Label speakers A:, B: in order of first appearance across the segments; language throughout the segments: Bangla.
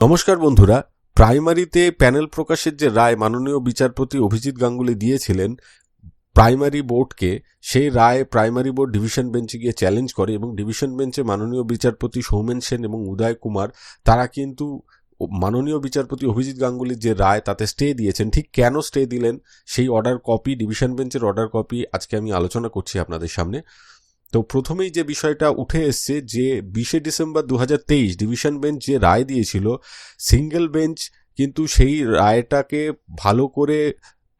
A: নমস্কার বন্ধুরা, প্রাইমারিতে প্যানেল প্রকাশের যে রায় মাননীয় বিচারপতি অভিজিৎ গাঙ্গুলি দিয়েছিলেন, প্রাইমারি বোর্ডকে, সেই রায় প্রাইমারি বোর্ড ডিভিশন বেঞ্চে গিয়ে চ্যালেঞ্জ করে এবং ডিভিশন বেঞ্চে মাননীয় বিচারপতি সৌমেন সেন এবং উদয় কুমার, তারা কিন্তু মাননীয় বিচারপতি অভিজিৎ গাঙ্গুলির যে রায় তাতে স্টে দিয়েছেন, ঠিক কেন স্টে দিলেন, সেই অর্ডার কপি, ডিভিশন বেঞ্চের অর্ডার কপি আজকে আমি আলোচনা করছি আপনাদের সামনে। তো প্রথমেই যে বিষয়টা উঠে এসছে যে বিশে ডিসেম্বর দু হাজার তেইশ ডিভিশন বেঞ্চ যে রায় দিয়েছিল, সিঙ্গেল বেঞ্চ কিন্তু সেই রায়টাকে ভালো করে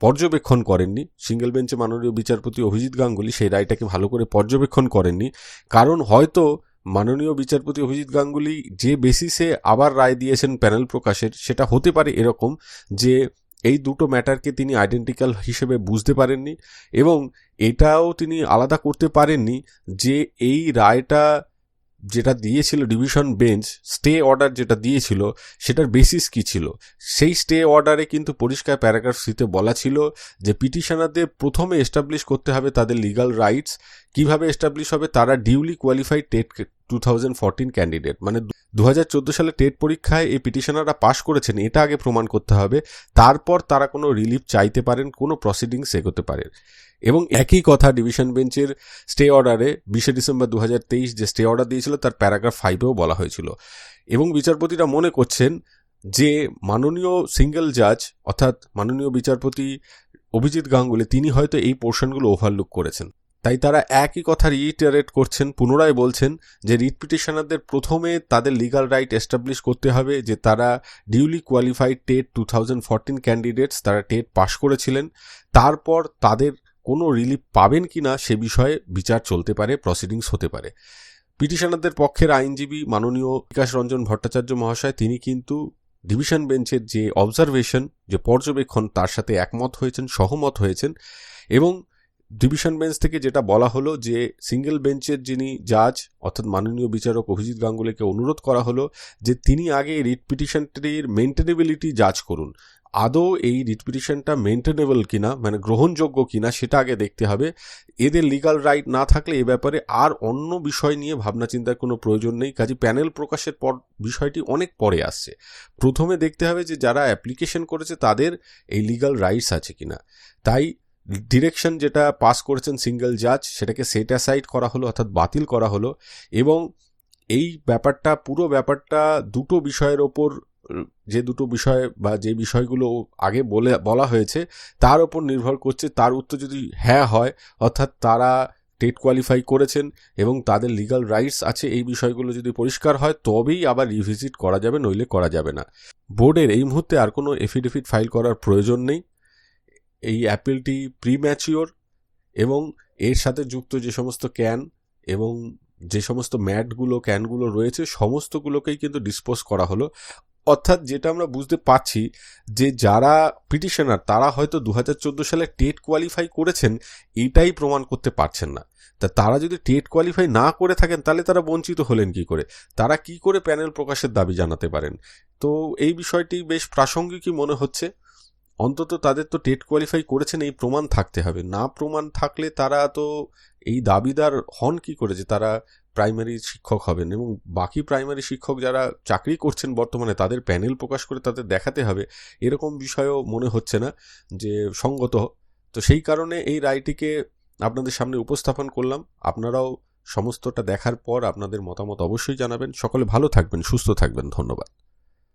A: পর্যবেক্ষণ করেননি। সিঙ্গেল বেঞ্চে মাননীয় বিচারপতি অভিজিৎ গাঙ্গুলি সেই রায়টাকে ভালো করে পর্যবেক্ষণ করেননি। কারণ হয়তো মাননীয় বিচারপতি অভিজিৎ গাঙ্গুলি যে বেসিসে আবার রায় দিয়েছেন প্যানেল প্রকাশের, সেটা হতে পারে এরকম যে এই দুটো ম্যাটারকে তিনি আইডেন্টিক্যাল হিসেবে বুঝতে পারেননি এবং এটাও তিনি আলাদা করতে পারেননি যে এই রায়টা যেটা দিয়েছিল ডিভিশন বেঞ্চ, স্টে অর্ডার যেটা দিয়েছিল, সেটার বেসিস কি ছিল? সেই স্টে অর্ডারে কিন্তু পরিষ্কার প্যারাগ্রাফ সিতে বলা ছিল যে পিটিশনারদের প্রথমে এস্টাবলিশ করতে হবে তাদের লিগাল রাইটস কীভাবে এস্টাবলিশ হবে, তারা duly qualified TET two thousand fourteen candidate মানে দু হাজার চোদ্দ সালে টেট পরীক্ষায় এই পিটিশনাররা পাশ করেছেন, এটা আগে প্রমাণ করতে হবে। তারপর তারা কোনো রিলিফ চাইতে পারেন, কোনো প্রসিডিংস এগোতে পারেন এবং একই কথা ডিভিশন বেঞ্চের স্টে অর্ডারে বিশে ডিসেম্বর দু হাজার তেইশ যে স্টে অর্ডার দিয়েছিল, তার প্যারাগ্রাফ ফাইভেও বলা হয়েছিল। এবং বিচারপতিরা মনে করছেন যে মাননীয় সিঙ্গেল জাজ অর্থাৎ মাননীয় বিচারপতি অভিজিৎ গাঙ্গুলি, তিনি হয়তো এই পোর্শনগুলো ওভারলুক করেছেন। তাই তারা একই কথা রিইটারেট করছেন, পুনরায় বলছেন যে রিট পিটিশনারদের প্রথমে তাদের লিগাল রাইট এস্টাবলিশ করতে হবে যে তারা duly qualified TET two thousand fourteen candidates তারা টেট পাশ করেছিলেন। তারপর তাদের কোনো রিলিফ পাবেন কি না সে বিষয়ে বিচার চলতে পারে প্রসিডিংস হতে পারে। পিটিশনারদের পক্ষের আইনজীবী মাননীয় বিকাশ রঞ্জন ভট্টাচার্য মহাশয়, তিনি কিন্তু ডিভিশন বেঞ্চের যে অবজারভেশন যে পর্যবেক্ষণ, তার সাথে একমত হয়েছেন, সহমত হয়েছেন এবং ডিভিশন বেঞ্চ থেকে যেটা বলা হলো যে সিঙ্গেল বেঞ্চের যিনি জাজ, অর্থাৎ মাননীয় বিচারক অভিজিৎ গাঙ্গুলিকে অনুরোধ করা হলো যে তিনি আগে রিট পিটিশনটির মেনটেনেবিলিটি জাজ করুন। আদৌ এই রিট পিটিশনটা মেনটেনেবল কিনা মানে গ্রহণযোগ্য কিনা, সেটা আগে দেখতে হবে। এদের লিগাল রাইট না থাকলে এ ব্যাপারে আর অন্য বিষয় নিয়ে ভাবনা চিন্তার কোনো প্রয়োজন নেই। কাজে প্যানেল প্রকাশের পর বিষয়টি অনেক পরে আসছে। প্রথমে দেখতে হবে যে যারা অ্যাপ্লিকেশন করেছে তাদের এই লিগাল রাইটস আছে কিনা। তাই ডিরেকশন যেটা পাস করেছেন সিঙ্গেল জাজ, সেটাকে সেট অ্যাসাইড করা হলো, অর্থাৎ বাতিল করা হলো, এবং এই ব্যাপারটা, পুরো ব্যাপারটা দুটো বিষয়ের ওপর, যে দুটো বিষয় বা যে বিষয়গুলো আগে বলে, বলা হয়েছে, তার ওপর নির্ভর করছে, তার উত্তর যদি হ্যাঁ হয়, অর্থাৎ তারা টেট কোয়ালিফাই করেছেন এবং তাদের লিগাল রাইটস আছে, এই বিষয়গুলো যদি পরিষ্কার হয়, তবেই আবার রিভিজিট করা যাবে, নইলে করা যাবে না। বোর্ডের এই মুহূর্তে আর কোনো এফিডেভিট ফাইল করার প্রয়োজন নেই। এই অ্যাপেলটি প্রি ম্যাচিওর এবং এর সাথে যুক্ত যে সমস্ত ক্যান এবং যে সমস্ত ম্যাটগুলো ক্যানগুলো রয়েছে, সমস্তগুলোকেই কিন্তু ডিসপোজ করা হলো। অর্থাৎ যেটা আমরা বুঝতে পারছি যে যারা পিটিশনার তারা হয়তো দু হাজার চোদ্দ সালে টেট কোয়ালিফাই করেছেন, এটাই প্রমাণ করতে পারছেন না। তা তারা যদি টেট কোয়ালিফাই না করে থাকেন, তাহলে তারা বঞ্চিত হলেন কি করে? তারা কি করে প্যানেল প্রকাশের দাবি জানাতে পারেন? তো এই বিষয়টি বেশ প্রাসঙ্গিকই মনে হচ্ছে। অন্তত তাদের তো টেট কোয়ালিফাই করেছেন, এই প্রমাণ থাকতে হবে। না প্রমাণ থাকলে তারা তো এই দাবিদার হন কি করে যে তারা প্রাইমারি শিক্ষক হবেন? এবং বাকি প্রাইমারি শিক্ষক যারা চাকরি করছেন বর্তমানে, তাদের প্যানেল প্রকাশ করে তাদের দেখাতে হবে। এরকম বিষয়ও মনে হচ্ছে না যে সঙ্গত। তো সেই কারণে এই রায়টিকে আপনাদের সামনে উপস্থাপন করলাম। আপনারাও সমস্তটা দেখার পর আপনাদের মতামত অবশ্যই জানাবেন। সকলে ভালো থাকবেন, সুস্থ থাকবেন। ধন্যবাদ।